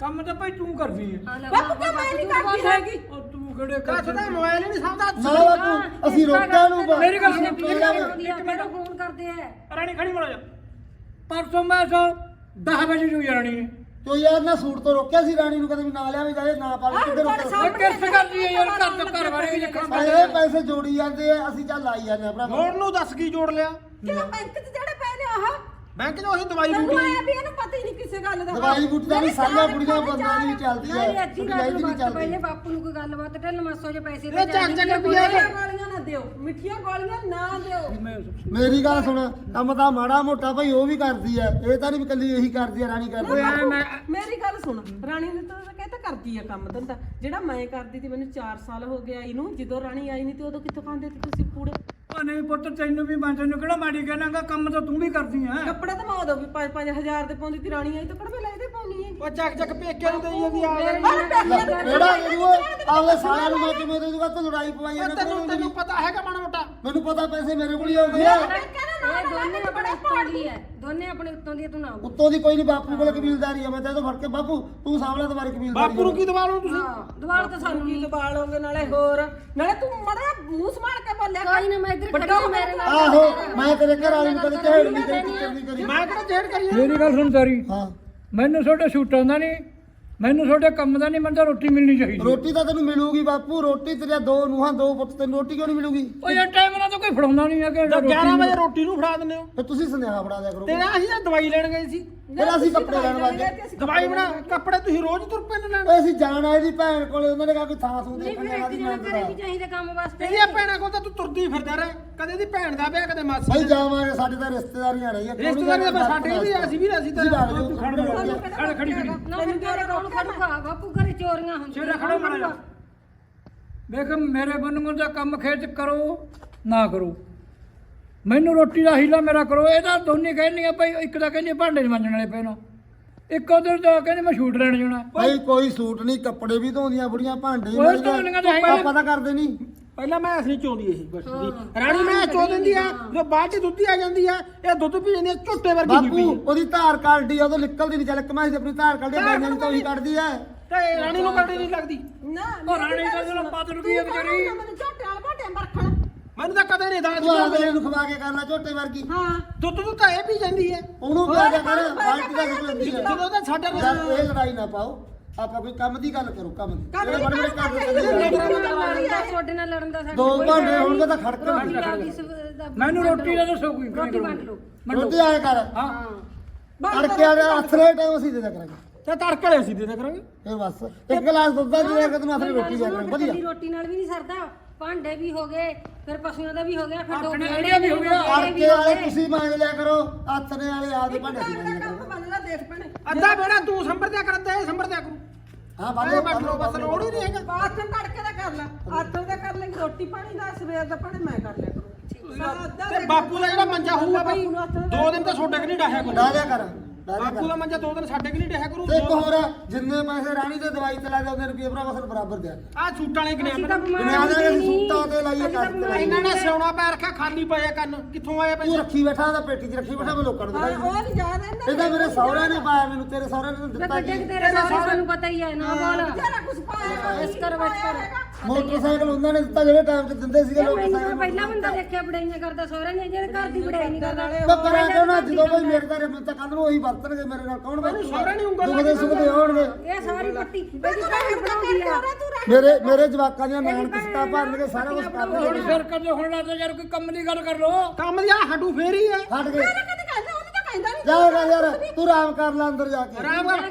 ਕੰਮ ਤਾਂ ਭਾਈ ਤੂੰ ਕਰਦੀ ਹੈ ਆ ਲੈ ਬਾਪੂ ਕਿਉਂ ਮੈਂ ਨਹੀਂ ਕਰਦੀ ਹੈਗੀ। ਉਹ ਤੂੰ ਕਿਹੜੇ ਕੱਚ ਕਰ ਦਾ ਮੋਬਾਈਲ ਹੀ ਨਹੀਂ ਸਾਂਭਦਾ ਨਾ ਬਾਪੂ ਅਸੀਂ ਰੋਕਿਆ ਨੂੰ ਬਾ- ਮੇਰੀ ਗੱਲ ਸੁਣ, ਇੱਕ ਮਿੰਟ। ਮੈਨੂੰ ਫੋਨ ਕਰਦੇ ਆ। ਰਾਣੀ ਖੜੀ ਮੜਾ ਜਾ। ਪਰਸੋਂ ਮੈਂ ਸੋ 10 ਵਜੇ ਜੂ ਰਾਣੀ ਨੇ ਤੂੰ ਯਾਰ ਨਾ ਸੂਟ ਤੋਂ ਰੋਕਿਆ ਸੀ ਰਾਣੀ ਨੂੰ ਕਦੇ ਵੀ ਨਾ ਲਿਆਵੇ ਜਾਏ ਨਾ ਪਾਵੇ ਕਿੱਧਰ ਰੋਕਿਆ? ਉਹ ਕਿਰਸ ਕਰਦੀ ਹੈ ਯਾਰ ਘਰ ਤੋਂ ਘਰ ਵਾਲੇ ਵੀ ਲਿਖਣ ਪੈਸੇ ਜੋੜੀ ਜਾਂਦੇ ਆ ਅਸੀਂ ਚੱਲ ਲਾਈ ਜਾਂਦੇ ਆ ਭਰਾ ਲੋੜ ਨੂੰ ਦੱਸ ਕੀ ਜੋੜ ਲਿਆ? ਕਿਉਂ ਬੈਂਕ 'ਚ ਜਿਹੜੇ ਪਏ ਨੇ ਆਹ? ਬੈਂਕ 'ਚ ਉਹੀ ਦਵਾਈ ਤੈਨੂੰ ਬੂਟੀ ਆਇਆ ਵੀ ਇਹਨੂੰ ਪਤਾ ਹੀ ਨਹੀਂ ਕਿਸੇ ਗੱਲ ਦਾ। ਦਵਾਈ ਬੂਟੀ ਦਾ ਵੀ ਸਾਰੀਆਂ ਬੁੜੀਆਂ ਬੰਦਾਂ ਦੀ ਵੀ ਚੱਲਦੀ ਨਹੀਂ ਹੈ ਅੱਜੀ ਗੱਲ ਦੀ ਵੀ ਵਕਤ ਪਈ ਚੱਲਦੀ ਹੈ ਬਾਪੂ ਨੂੰ ਕੋਈ ਗੱਲਬਾਤ ਢਿੱਲ ਮਾਸੋ ਜੇ ਪੈਸੇ ਇਹ ਚੱਕ ਚੱਕ ਰੁਪਈਆ ਮਿੱਠੀਆਂ ਗੋਲੀਆਂ ਨਾ। ਦਿਓ ਮਿੱਠੀਆਂ ਗੋਲੀਆਂ ਨਾ ਦਿਓ। ਮੇਰੀ ਗੱਲ ਸੁਣ ਕੰਮ ਤਾਂ ਮਾੜਾ ਮੋਟਾ ਭਾਈ ਉਹ ਵੀ ਕਰਦੀ ਹੈ ਇਹ ਤਾਂ ਨਹੀਂ ਵੀ ਕੱਲੀ ਇਹੀ ਕਰਦੀ ਹੈ ਰਾਣੀ ਕਰਦੀ ਹੈ ਮੈਂ ਮੇਰੀ ਗੱਲ ਸੁਣ ਰਾਣੀ ਨੇ ਤਾਂ ਕਹਿੰਦਾ ਕਰਦੀ ਆ ਕੰਮ ਧੰਦਾ। ਜਿਹੜਾ ਮੈਂ ਕਰਦੀ ਸੀ ਮੈਨੂੰ 4 ਸਾਲ ਹੋ ਗਿਆ ਇਹਨੂੰ ਜਦੋਂ ਰਾਣੀ ਆਈ ਨਹੀਂ ਤੇ ਉਦੋਂ ਕਿੱਥੋਂ ਖਾਂਦੇ ਸੀ ਤੁਸੀਂ ਪੂੜੇ? ਨਹੀਂ ਪੁੱਤ ਤੈਨੂੰ ਵੀ ਮੈਂ ਤੈਨੂੰ ਕਿਹੜਾ ਮਾੜੀ ਕਹਿਣਾਗਾ ਕੰਮ ਤਾਂ ਤੂੰ ਵੀ ਕਰਦੀ ਹੈ। ਕੱਪੜਾ ਤਾਂ ਮੈਂ ਉਦੋਂ ਵੀ 5-5000 ਦੇ ਪਾਉਂਦੀ ਸੀ ਰਾਣੀ ਆਈ ਤਾਂ ਕੜਵੇ ਲੈ ਦੇ ਪਾਉਣੀ ਹੈ ਉਹ ਚੱਕ ਚੱਕ ਪੇਕੇ ਨੂੰ ਦੇਈ ਜਾਂਦੀ ਆ। ਕਿਹੜਾ ਇਹਨੂੰ ਆਪਦੇ ਸਾਲਿਆਂ ਨੂੰ ਮੈਂ ਕਿਵੇਂ ਦੇ ਦੂਗਾ ਤੂੰ ਲੜਾਈ ਪਵਾਈ ਇਹਨੇ ਤੈਨੂੰ ਤੈਨੂੰ ਪਤਾ ਹੈਗਾ ਮਾੜਾ ਮੋਟਾ। ਮੈਨੂੰ ਪਤਾ ਪੈਸੇ ਮੇਰੇ ਕੋਲ ਹੀ ਆਉਂਦੇ ਆ। ਇਹ ਦੋਨੇ ਕੋਲ ਹੀ ਹੈ ਦੋਨੇ ਆਪਣੇ ਉੱਤੋਂ ਦੀ ਤੂੰ ਨਾ ਬੋਲ। ਉੱਤੋਂ ਦੀ ਕੋਈ ਨਹੀਂ ਬਾਪੂ ਕੋਲ ਕਬੀਲਦਾਰੀ ਆ ਮੈਂ ਤਾਂ ਇਹਦੋਂ ਫੜ ਕੇ ਬਾਪੂ ਤੂੰ ਸਾਹਮਣਾ ਤੁਹਾਡੀ ਕਬੀਲਦਾਰੀ ਬਾਪੂ ਨੂੰ ਕੀ ਦਵਾ ਲਓ ਤੁਸੀਂ? ਹਾਂ ਦੁਬਾਰਾ ਤਾਂ ਸਾਨੂੰ ਕੀ ਦਬਾਲੋਗੇ ਨਾਲੇ ਹੋਰ? ਨਾਲੇ ਤੂੰ ਮੜਾ ਮੂੰਹ ਕੇ ਬੋਲਿਆ ਕਰ। ਕੋਈ ਨਾ ਮੈਂ ਇੱਧਰ ਖੜੀ ਹਾਂ ਮੇਰੇ ਨਾਲ ਆਹੋ ਮੈਂ ਤੇਰੇ ਘਰ ਵਾਲੀ ਨੂੰ ਕਦੇ ਝੇੜ ਨਹੀਂ ਕਰੀ ਟਿੱਚਰ ਨਹੀਂ ਕਰੀ। ਮੈਂ ਕਿਹੜਾ ਜੇੜ ਕਰੀ ਮੇਰੀ ਗੱਲ ਸੁਣ ਤਾਰੀ ਹਾਂ। ਮੈਨੂੰ ਤੁਹਾਡੇ ਸੂਟ ਆਉਂਦਾ ਨਹੀਂ ਮੈਨੂੰ ਤੁਹਾਡੇ ਕੰਮ ਦਾ ਨਹੀਂ ਮੈਨੂੰ ਤਾਂ ਰੋਟੀ ਮਿਲਣੀ ਚਾਹੀਦੀ ਰੋਟੀ ਤਾਂ ਤੈਨੂੰ ਮਿਲੂਗੀ ਬਾਪੂ ਰੋਟੀ ਤੇਰੀਆਂ ਦੋ ਨੂੰਹਾਂ ਦੋ ਪੁੱਤ ਤੈਨੂੰ ਰੋਟੀ ਕਿਉਂ ਨਹੀਂ ਮਿਲੂਗੀ? ਉਹ ਯਾਰ ਟਾਈਮ ਨਾਲ ਤਾਂ ਕੋਈ ਫੜਾਉਂਦਾ ਨਹੀਂ ਹੈ ਕਿ ਤਾਂ ਰੋਟੀ 11 ਵਜੇ ਰੋਟੀ ਨੂੰ ਫੜਾ ਦਿੰਦੇ ਹੋ। ਫਿਰ ਤੁਸੀਂ ਸੁਨੇਹਾ ਫੜਾ ਦਿਆ ਕਰੋ। ਤੇਰਾ ਅਸੀਂ ਤਾਂ ਦਵਾਈ ਲੈਣ ਗਏ ਸੀ। ਫਿਰ ਅਸੀਂ ਕੱਪੜੇ ਲੈਣ ਵਾਗੇ ਦਵਾਈ ਬਣਾ ਕੱਪੜੇ ਤੁਸੀਂ ਰੋਜ਼ ਤੁਰ ਪੈਣ ਲੈਣ। ਓਏ ਅਸੀਂ ਜਾਣ ਆਏ ਦੀ ਭੈਣ ਕੋਲੇ ਉਹਨਾਂ ਨੇ ਕਿਹਾ ਕੋਈ ਥਾਂ ਇੱਕ ਦੀ ਜਣਾ ਮੈਂ ਘਰੇ ਵੀ ਚਾਹੀਦਾ ਕੰਮ ਵਾਸਤੇ। ਇਹਦੀਆਂ ਭੈਣਾਂ ਕੋਲ ਤਾਂ ਤੂੰ ਤੁਰਦੀ ਫਿਰਦਾ ਰਹਿ। ਕਦੇ ਦੀ ਭੈਣ ਦਾ ਵਿਆਹ ਕਦੇ ਮਾਸੀ ਭਾਈ ਦਾ। ਜਾਵਾਂਗੇ ਸਾਡੇ ਤਾਂ ਰਿਸ਼ਤੇਦਾਰੀਆਂ ਨਹੀਂ ਰਿਸ਼ਤੇਦਾਰੀ ਤਾਂ ਸਾਡੇ ਵੀ ਅਸੀਂ ਵੀ ਅਸੀਂ ਤਾਂ ਖੜ ਖੜੀ ਖੜੀ ਨਾ ਫਿਰ ਤੇਰੇ ਕੋਲ ਫੜੂਗਾ ਬਾਪੂ ਘਰੇ ਚੋਰੀਆਂ ਹੁੰਦੀਆਂ। ਛੇੜਾ ਖੜੋ ਮਾਰਾ ਦੇਖ ਮੇਰੇ ਬੰਨੂ ਦਾ ਕੰਮ ਖੇਤ ਕਰੋ ਨਾ ਕਰੋ। ਮੈਨੂੰ ਰੋਟੀ ਦਾ ਹੀਲਾ ਮੇਰਾ ਕਰੋ ਇਹਦਾ ਦੋਨੇ ਕਹਿੰਦੀਆਂ ਭਾਈ ਇੱਕ ਤਾਂ ਕਹਿੰਦੀ ਭਾਂਡੇ ਨਹੀਂ ਮਾਂਜਣ ਵਾਲੇ ਪਏ ਨੂੰ ਇੱਕ ਉਧਰ ਤਾਂ ਕਹਿੰਦੀ ਮੈਂ ਸ਼ੂਟ ਲੈਣ ਜਾਣਾ। ਭਾਈ ਕੋਈ ਸੂਟ ਨਹੀਂ ਕੱਪੜੇ ਵੀ ਧੋਂਦੀਆਂ ਬੁੜੀਆਂ ਭਾਂਡੇ ਵੀ ਓਏ ਮਾਂਜਦੀਆਂ। ਧੋਣੀਆਂ ਤਾਂ ਹੈਗੀਆਂ। ਆਪਾਂ ਤਾਂ ਕਰਦੇ ਨਹੀਂ। ਪਹਿਲਾਂ ਮੈਂ ਅਸਲੀ ਚੋਂਦੀ ਇਹ ਬਸ ਦੀ ਰਾਣੀ ਮੈਂ ਚੋ ਦਿੰਦੀ ਆ ਜੋ ਬਾਅਦ ਚ ਦੁੱਧੀ ਆ ਜਾਂਦੀ ਆ ਇਹ ਦੁੱਧ ਪੀ ਜਾਂਦੀ ਆ ਝੋਟੇ ਵਰਗੀ ਬਾਪੂ ਬੀਬੀ। ਉਹਦੀ ਧਾਰ ਕੱਢਦੀ ਆ ਉਹ ਨਿਕਲਦੀ ਨਹੀਂ ਚੱਲ ਕਮਾਈ ਆਪਣੀ ਧਾਰ ਕੱਢਦੀ ਆ ਬਾਈਆਂ ਤੋਂ ਹੀ ਕੱਢਦੀ ਆ। ਤੇ ਇਹ ਰਾਣੀ ਨੂੰ ਕੱਢੀ ਨਹੀਂ ਲੱਗਦੀ। ਨਾ ਉਹ ਰਾਣੀ ਦਾ ਜਿਹੜਾ ਪਾਤਰ ਕੀ ਹੈ ਵਿਚਾਰੀ। ਮੈਨੂੰ ਝੋਟੇ ਵਾਲੇ ਭਾਟੇ ਮਰਖਣ। ਮੈਨੂੰ ਤਾਂ ਕਦੇ ਨਹੀਂ ਦਾਜ ਤੂੰ ਆਗਲੇ ਨੂੰ ਖਵਾ ਕੇ ਕਰਨਾ ਝੋਟੇ ਵਰਗੀ। ਹਾਂ। ਦੁੱਧ ਦੁੱਧ ਤਾਂ ਇਹ ਪੀ ਜਾਂਦੀ ਹੈ। ਉਹਨੂੰ ਕਿਹਾ ਜਾ ਕਰ ਬਾਲਟੀ ਦਾ ਕਿਉਂ ਲੈਂਦੀ ਆ ਜਦੋਂ ਤਾਂ ਸਾਡਾ ਯਾਰ ਇਹ ਲੜਾਈ ਨਾ ਪਾਓ। ਆਪਾਂ ਕੋਈ ਕੰਮ ਦੀ ਗੱਲ ਕਰੋ ਕੰਮ ਦੀ। ਕੰਮ ਕਰਦੇ ਤੁਹਾਡੇ ਨਾਲ ਲੜਨ ਦਾ ਦੋ ਕੋਈ ਭਾਂਡੇ ਫਾਇਦਾ ਹੋਣਗੇ ਤਾਂ ਨਹੀਂ। ਖੜਕਣ ਰੋਟੀ ਆਪਦੀ ਸ- ਦਾ ਮੈਨੂੰ ਰੋਟੀ। ਦਾ ਦੱਸੋ ਕੋਈ ਰੋਟੀ ਵੰਡ ਲਓ। ਰੋਟੀ ਆਇਆ ਕਰ। ਹਾਂ। ਤੜਕੇ ਵਾਲੇ ਅਸਲੇ ਟਾਈਮ ਅਸੀਂ ਦੇ ਦਿਆ ਕਰਾਂਗੇ। ਤੇ ਤੜਕੇ ਵਾਲੇ ਅਸੀਂ ਦੇ ਦਿਆ ਕਰਾਂਗੇ। ਇਹ ਬਸ। ਇੱਕ ਗਲਾਸ ਦੁੱਧ ਦਾ ਜਿਹੜਾ ਤੈਨੂੰ ਅਸਲੇ ਰੋਟੀ ਦਿਆ ਕਰਾਂਗੇ। ਵਧੀਆ। ਰੋਟੀ ਨਾਲ ਵੀ ਨਹੀਂ ਸਰਦਾ। ਭਾਂਡੇ ਵੀ ਹੋ ਗਏ ਫਿਰ ਪਸ਼ੂਆਂ ਦਾ ਵੀ ਹੋ ਗਿਆ ਫਿਰ ਆਪਣੇ ਆਈਡੀਆ ਵੀ ਹੋ ਗਿਆ। ਤੜਕੇ ਵਾਲੇ ਤੁਸੀਂ ਮੰਗ ਲਿਆ ਕਰੋ ਆਥਣੇ ਵਾਲੇ ਆਪਦੇ ਭਾਂਡੇ ਸੀ ਮੰਗ ਲਿਆ ਕਰੋ ਅੱਧਾ ਬੇੜਾ ਤੂੰ ਸੰਭਰਦਿਆ ਕਰਦਾ ਇਹ ਸੰਭਰਦਿਆ ਕਰੂ। ਹਾਂ ਇਹ ਬੈਠ ਲੋ ਬਸ ਲੋੜ ਹੀ ਨਹੀਂ ਹੈਗਾ। ਬਾਥਰੂਮ ਤੜਕੇ ਦਾ ਕਰ ਲੈ ਆਥੋਂ ਦਾ ਕਰ ਲੈ ਰੋਟੀ ਪਾਣੀ ਦਾ ਸਵੇਰ ਦਾ ਪਾਣੀ ਮੈਂ ਕਰ ਲਿਆ ਕਰੂੰ ਤੇ ਬਾਪੂ ਦਾ ਜਿਹੜਾ ਮੰਜਾ ਹੋਊਗਾ ਭਾਈ ਦੋ ਦਿਨ ਤਾਂ ਛੋਟੇ ਕਿ ਨਹੀਂ ਡਾਹਿਆ ਕਰੂ ਡਾ ਦਿਆ ਕਰ। ਬਾਪੂ ਦਾ ਮੰਜਾ ਦੋ ਦਿਨ ਸਾਡੇ ਕਿ ਨਹੀਂ ਕਰੂ ਤੇ ਇੱਕ ਹੋਰ ਆ, ਜਿੰਨੇ ਪੈਸੇ ਰਾਣੀ ਦੇ ਦਵਾਈ ਤੇ ਲਾ ਜਾਂਦੇ ਰੁਪਏ ਭਰਾ ਵਸਲ ਬਰਾਬਰ ਦਿਆ ਆ ਛੂਟ ਵਾਲੇ ਕਿਨੇ ਅਸੀਂ ਤਾਂ ਬਿਮਾਰ ਬਿਮਾਰ ਹੁੰਦੇ ਅਸੀਂ ਨਹੀਂ। ਸੂਟਾਂ ਤੇ ਲਾਈਏ ਅਸੀਂ ਤਾਂ ਕੱਟ ਤੇ ਬਿਮਾਰ ਲਾਈਏ। ਇਹਨਾਂ ਨੇ ਸਿਉਣਾ ਪੈ ਰੱਖਿਆ ਖਾਲੀ ਪਏ ਕੰਨ। ਕਿੱਥੋਂ ਆਏ ਤੂੰ ਪੈਸੇ? ਰੱਖੀ ਬੈਠਾ ਤਾਂ ਪੇਟੀ 'ਚ ਰੱਖੀ ਬੈਠਾ ਮੈਂ ਲੋਕਾਂ ਨੂੰ ਹਾਂ, ਦਿਖਾਈ ਉਹ ਨਹੀਂ। ਇਹਨਾਂ ਇਹਦਾ ਮੇਰੇ ਸਹੁਰਿਆਂ ਨੇ ਪਾਇਆ ਮੈਨੂੰ ਤੇਰੇ ਸਹੁਰਿਆਂ ਨੇ ਮੈਂ ਦਿੱਤਾ ਕੱਢੇ ਕੀ ਤੇਰੇ ਸਾਰੇ ਸਾਨੂੰ ਪਤਾ ਹੀ ਹੈ ਨਾ ਬੋਲ। ਜਿਹੜਾ ਕੁਝ ਪਾਇਆ ਬਸ ਕਰ ਬਸ ਕਰ। ਮੋਟਰਸਾਈਕਲ ਉਹਨਾਂ ਨੇ ਦਿੱਤਾ ਜਿਹੜੇ ਟਾਈਮ 'ਚ ਦਿੰਦੇ ਸੀਗੇ ਲੋਕ ਮੈਨੂੰ ਤਾਂ ਪਹਿਲਾਂ ਬੰਦਾ ਦੇਖਿਆ ਬੜਾਈਆਂ ਕਰਦਾ ਸਹੁਰੇ ਨੇ ਜਿਹੜੇ ਘਰ ਦੀ ਬੜਾਈ ਨਹੀਂ ਕਰਦਾ। ਮੈਂ ਕਰਾਂ ਕਿਉਂ ਨਾ ਜਦੋਂ ਕੋਈ ਮੇਰੇ ਦਾ ਮੈਂ ਤਾਂ ਕੱਲ ਨੂੰ ਉਹੀ ਵਰਤਣਗੇ ਮੇਰੇ ਨਾਲ। ਕੌਣ ਸਹੁਰਿਆਂ ਨੇ ਉਂਗਲ ਦੁਖਦੇ ਸੁਖਦੇ ਆਉਣਗੇ ਇਹ ਸਾਰੀ ਪੱਟੀ ਇਹਦੀ ਭੈਣ ਬਣਾਉਂਦੀ ਆ। ਮੇਰੇ ਮੇਰੇ ਜਵਾਕਾਂ ਦੀਆਂ ਨਾਨ ਕਿਸ਼ਤਾਂ ਭਰਨਗੇ ਸਾਰਾ ਕੁਝ ਥੋੜੀ ਕਰਨਗੇ ਸਿਰ ਕਦੇ ਹੁਣ ਲਾ ਯਾਰ ਕੋਈ ਕੰਮ ਦੀ ਗੱਲ ਕਰ ਲੋ ਕੰਮ ਦੀ ਆ ਹੱਡੂ ਫੇਰੀ ਹੈ ਹਟ ਗਏ ਕਹਿੰਦਾ ਨਹੀਂ ਜਾਏਗਾ ਯਾਰ ਤੂੰ ਆਰਾਮ ਕਰ ਲੈ ਅੰਦਰ ਜਾ ਕੇ। ਆਰਾਮ ਕਰ। ਲੈ।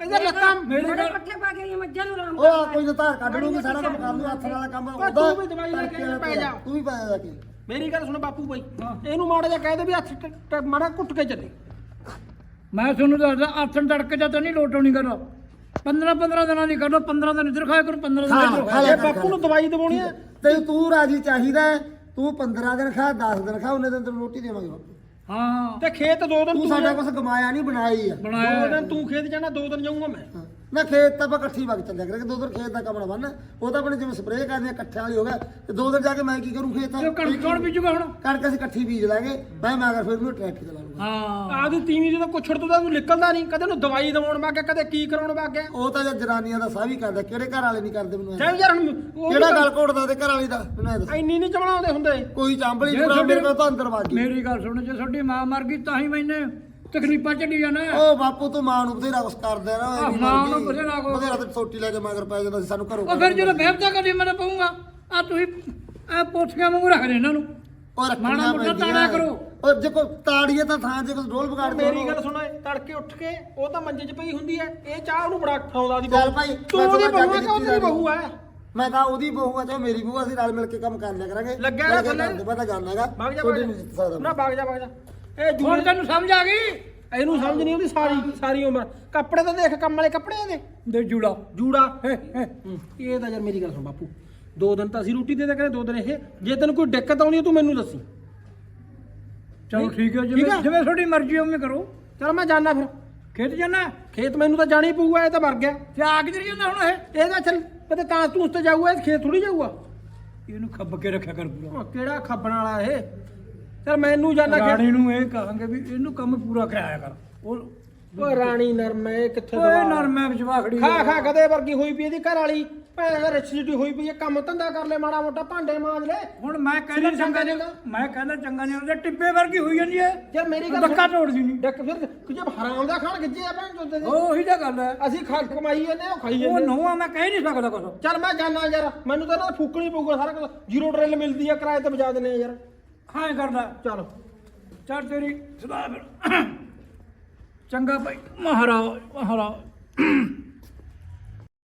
ਇਹਦੇ ਲੱਤਾਂ ਮੇਰੇ ਪੱਠੇ ਪਾ ਕੇ ਆਈਆਂ ਮੱਝਾਂ ਨੂੰ ਆਰਾਮ ਉਹ ਆ ਕੋਈ ਨਾ ਧਾਰ ਕੱਢ ਲੂਗੀ ਸਾਰਾ ਕੰਮ ਕਰ ਲੂ ਹੱਥ ਨਾਲ ਕੰਮ ਓਏ ਤੂੰ ਵੀ ਦਵਾਈ ਲੈ ਕੇ ਪੈ ਜਾ। ਤੂੰ ਵੀ ਪੈ ਜਾ ਕੇ। ਮੇਰੀ ਗੱਲ ਸੁਣ ਬਾਪੂ ਬਾਈ। ਇਹਨੂੰ ਮਾੜਾ ਜਿਹਾ ਕਹਿ ਦੇ ਵੀ ਹੱਥ ਮਾੜਾ ਕੁੱਟ ਕੇ ਚੱਲੇ। ਮੈਂ ਤੁਹਾਨੂੰ ਦੱਸਦਾ ਆਥਣ ਤੜਕੇ ਜਾਂ ਤਾਂ ਨਹੀਂ ਲੋਟ ਹੋਣੀ ਕਰੋ 15 15 ਦਿਨਾਂ ਦੀ ਕਰੋ 15 ਦਿਨ ਇੱਧਰ ਖਾਇਆ ਕਰੋ 15 ਦਿਨ ਇੱਧਰ ਖਾਇਆ ਬਾਪੂ ਨੂੰ ਦਵਾਈ ਦਵਾਉਣੀ ਹੈ। ਤੇ ਤੂੰ ਰਾਜੀ ਚਾਹੀਦਾ ਤੂੰ 15 ਦਿਨ ਖਾ 10 ਦਿਨ ਖਾ ਉਹਨੇ ਦਿਨ ਤੈਨੂੰ ਰੋਟੀ ਦੇਵਾਂਗੇ। ਬਾਪੂ ਹਾਂ ਤੇ ਖੇਤ ਦੋ ਦਿਨ ਤੂੰ ਸਾਡਾ ਕੁਝ ਕਮਾਇਆ ਨਹੀਂ ਬਣਾਇਆ ਹੀ ਆ। ਦੋ ਬਣਾਇਆ ਦਿਨ ਤੂੰ ਖੇਤ ਜਾਣਾ ਦੋ ਦਿਨ ਜਾਊਂਗਾ ਮੈਂ। ਹਾਂ। ਨਾ ਖੇਤ ਤਾਂ ਆਪਾਂ ਇਕੱਠੀ ਵਗ ਚੱਲਿਆ ਕਰਾਂਗੇ ਦੋ ਦਿਨ ਖੇਤ ਦਾ ਕੰਮ ਨਾ ਬੰਨ ਉਹ ਤਾਂ ਆਪਣੇ ਜਿਵੇਂ ਸਪਰੇਅ ਕਰਦੇ ਆ ਇਕੱਠਿਆਂ ਵਾਲੀ ਹੋ ਗਿਆ। ਤੇ ਦੋ ਦਿਨ ਜਾ ਕੇ ਮੈਂ ਕੀ ਕਰੂੰ ਖੇਤ ਤੇ? ਕਣਕ ਕੌਣ ਬੀਜੂਗਾ ਹੁਣ। ਕਣਕ ਅਸੀਂ ਇਕੱਠੀ ਬੀਜ ਲਾਂਗੇ। ਮੈਂ ਮਗਰ ਫਿਰ ਉਹਨੂੰ ਟਰੈਕਟਰ ਚਲਾ ਲੂੰਗਾ ਹਾਂ। ਆਦੀ ਤੀਵੀਂ ਜਦੋਂ ਕੁਛੜ ਤੋਂ ਤਾਂ ਤੂੰ ਨਿਕਲਦਾ ਨਹੀਂ ਕਦੇ ਨੂੰ ਦਵਾਈ ਦਵਾਉਣ ਵਗ ਗਿਆ ਕਦੇ ਕੀ ਕਰਾਉਣ ਵਗ ਗਿਆ ਉਹ ਤਾਂ ਜੇ ਜਨਾਨੀਆਂ ਦਾ ਸਾਹ ਵੀ ਕਰਦਾ ਕਿਹੜੇ ਘਰ ਵਾਲੇ ਨਹੀਂ ਕਰਦੇ ਮੈਨੂੰ ਐਂ? ਚੱਲ ਯਾਰ ਹੁਣ ਉਹ ਕਿਹੜਾ ਗੱਲ ਘੋੜਦਾ ਤੇ ਘਰ ਵਾਲੀ ਦਾ? ਮੈਨੂੰ ਐਂ ਦੱਸ। ਇੰਨੀ ਨਹੀਂ ਚਮਲਾਉਂਦੇ ਹੁੰਦੇ। ਕੋਈ ਚਾਂਬਲੀ ਜੇ ਜੁੜਾ ਤੁਹਾਡੇ- ਮੇਰੇ ਕੋਲ ਤਾਂ ਅੰਦਰ ਵਗ ਗਈ। ਮੇਰੀ ਗੱਲ ਸੁਣ ਜੇ ਤੁਹਾਡੀ ਮਾਂ ਮਰ ਗਈ ਤਾਂ ਹੀ ਮੈਨੇ ਤਕਲੀਫਾਂ ਚੱਲੀ ਜਾਣਾ। ਉਹ ਬਾਪੂ ਤੂੰ ਮਾਂ ਨੂੰ ਬਥੇਰਾ ਕੁਛ ਕਰਦਾ ਨਾ ਆਹ, ਮਾਂ ਨੂੰ ਬਥੇਰਾ ਕੁਛ- ਬਥੇਰਾ ਤੇ ਛੋਟੀ ਲੈ ਕੇ ਮਗਰ ਪੈ ਜਾਂਦਾ ਸੀ ਸਾਨੂੰ ਘਰੋਂ ਉਹ ਫਿਰ ਜਦੋਂ ਬਹਿਬਦਾ ਕਦੀ ਮੈਂ ਪਊਂਗਾ ਆ ਤੁਸੀਂ ਆ ਪੋਥੀਆਂ ਵਾਂਗੂ ਰੱਖ ਰਹੇ ਇਹਨਾਂ ਨੂੰ। ਉਹ ਰੱਖਣੀਆਂ ਮਾੜਾ ਮੋਟਾ ਪੈਂਦੀਆਂ। ਤਾੜਿਆ ਕਰੋ। ਉਹ ਜੇ ਕੋਈ ਤਾੜੀਏ ਤਾਂ ਥਾਂ ਜੇ ਕੋਈ ਢੋਲ ਵਿਗਾੜ ਦੇ ਮੇਰੀ ਗੱਲ ਸੁਣ ਤੜਕੇ ਉੱਠ ਕੇ ਉਹ ਤਾਂ ਮੰਜੇ 'ਚ ਪਈ ਹੁੰਦੀ ਐ ਇਹ ਚਾਹ ਉਹਨੂੰ ਬੜਾ ਖਾਉਂਦਾ ਦੀ ਚੱਲ ਭਾਈ, ਤੂੰ ਮੈਂ ਉਹਦੀ ਬਹੂ ਆ ਕਿ ਉਹਦੀ ਬਹੂ ਆ? ਮੈਂ ਤਾਂ ਉਹਦੀ ਬਹੂ ਆ ਚਾਹੇ ਮੇਰੀ ਬਹੂ ਆ, ਅਸੀਂ ਰਲ ਮਿਲ ਕੇ ਕੰਮ ਕਰ ਲਿਆ ਕਰਾਂਗੇ। ਲੱਗਿਆ ਥੱਲੇ। ਕਰਦੇ, ਮੈਂ ਤਾਂ ਜਾਣਦਾ ਹੈਗਾ। ਵਗ ਜਾ ਤੁਹਾਡੀ ਵਗ ਨਹੀਂ ਜਿੱਤ ਸਕਦਾ। ਨਾ ਵਗ ਜਾ ਵਗ ਜਾ। ਇਹ ਹੁਣ ਜੂੜੇ ਤੈਨੂੰ ਸਮਝ ਆ ਗਈ? ਇਹਨੂੰ ਸਮਝ ਨਹੀਂ ਉਹਦੀ ਸਾਰੀ ਸਾਰੀ ਉਮਰ। ਕੱਪੜੇ ਤਾਂ ਦੇਖ ਕੰਮ ਵਾਲੇ ਕੱਪੜੇ ਇਹਦੇ। ਦੇ ਜੂੜਾ। ਜੂੜਾ। ਹੇ, ਇਹ ਤਾਂ ਯਾਰ ਮੇਰੀ ਗੱਲ ਸੁਣ ਬਾਪੂ। ਦੋ ਦਿਨ ਤਾਂ ਅਸੀਂ ਰੋਟੀ ਦੇ ਦੇ ਕਰੇ ਦੋ ਦਿਨ ਇਹ। ਜੇ ਤੈਨੂੰ ਕੋਈ ਦਿੱਕਤ ਆਉਂਦੀ ਹੈ ਤੂੰ ਮੈਨੂੰ ਦੱਸੀ। ਚਲੋ ਠੀਕ ਹੈ ਠੀਕ ਜਿਵੇਂ। ਜਿਵੇਂ ਤੁਹਾਡੀ ਮਰਜ਼ੀ ਉਵੇਂ ਕਰੋ। ਚਲ ਮੈਂ ਜਾਣਾ ਫਿਰ। ਖੇਤ ਜਾਣਾ? ਖੇਤ ਮੈਨੂੰ ਤਾਂ ਜਾਣਾ ਹੀ ਪਊਗਾ ਇਹ ਤਾਂ ਮਰ ਗਿਆ। ਤੇ ਆ ਕਿਧਰ ਜਾਂਦਾ ਹੁਣ ਇਹ? ਇਹ ਤਾਂ ਚੱਲ ਪਤਾ ਤਾਂ ਤੂੰ ਉਸ ਤੇ ਜਾਊਗਾ ਇਹ ਖੇਤ ਥੋੜੀ ਜਾਊਗਾ। ਇਹਨੂੰ ਖੱਬ ਕੇ ਰੱਖਿਆ ਕਰ ਪੂਰਾ। ਉਹ ਕਿਹੜਾ ਖੱਬਣ ਵਾਲਾ ਇਹ? ਚਲ ਮੈਨੂੰ ਕਿ ਰਾਣੀ ਨੂੰ ਇਹ ਕਹਾਂਗੇ ਵੀ ਇਹਨੂੰ ਕੰਮ ਪੂਰਾ ਕਰਾਇਆ ਕਰ। ਉਹ ਓਏ ਰਾਣੀ ਨਰਮ ਇਹ ਕਿੱਥੇ ਓਏ? ਨਰਮੇ ਵਿੱਚ ਵਾਖੜੀ ਖਾ ਖਾ ਗਦੇ ਵਰਗੀ ਹੋਈ ਪਈ ਇਹਦੀ ਘਰ ਵਾਲੀ। ਭੈਣ ਰਿਚਿਟੀ ਹੋਈ ਪਈ ਹੈ ਕੰਮ ਧੰਦਾ ਕਰ ਲੈ ਮਾੜਾ ਮੋਟਾ ਭਾਂਡੇ ਮਾਂਜ ਲੈ। ਹੁਣ ਮੈਂ ਕਹਿੰਦਾ ਚੰਗਾ ਨਹੀਂ ਮੈਂ ਕਹਿੰਦਾ ਚੰਗਾ ਨਹੀਂ ਉਹਦੇ ਟਿੱਬੇ ਵਰਗੀ ਹੋਈ ਜਾਂਦੀ ਹੈ। ਯਾਰ ਮੇਰੀ ਗੱਲ ਧੱਕਾ ਤੋੜਦੀ ਨਹੀਂ। ਡੱਕ ਫਿਰ ਕਿ ਜਬ ਹਰਾਮ ਦਾ ਖਾਣ ਗਿੱਜੇ ਆ ਭੈਣ ਚੋਦੇ ਦੇ ਉਹੀ ਤਾਂ ਗੱਲ ਹੈ। ਅਸੀਂ ਖਾ ਕਮਾਈ ਜਾਂਦੇ ਉਹ ਖਾਈ ਉਹ ਜਾਂਦੇ ਨੋਆ ਮੈਂ ਕਹਿ ਨਹੀਂ ਸਕਦਾ ਕੁਛ। ਚੱਲ ਮੈਂ ਜਾਣਾ ਯਾਰ ਮੈਨੂੰ ਤਾਂ ਨਾ ਫੂਕਣੀ ਪਊਗਾ ਸਾਰਾ ਕੁਝ ਜ਼ੀਰੋ ਡਰਿਲ ਮਿਲਦੀ ਆ ਕਿਰਾਏ ਤੇ ਵਜਾ ਦਿੰਦੇ ਆ ਯਾਰ। ਹਾਂ ਕਰਦਾ। ਚੱਲ। ਚੱਲ ਤੇਰੀ ਸਦਾ ਫਿਰ। ਚੰਗਾ ਭਾਈ। ਮਹਾਰਾਜ ਮਹਾਰਾਜ।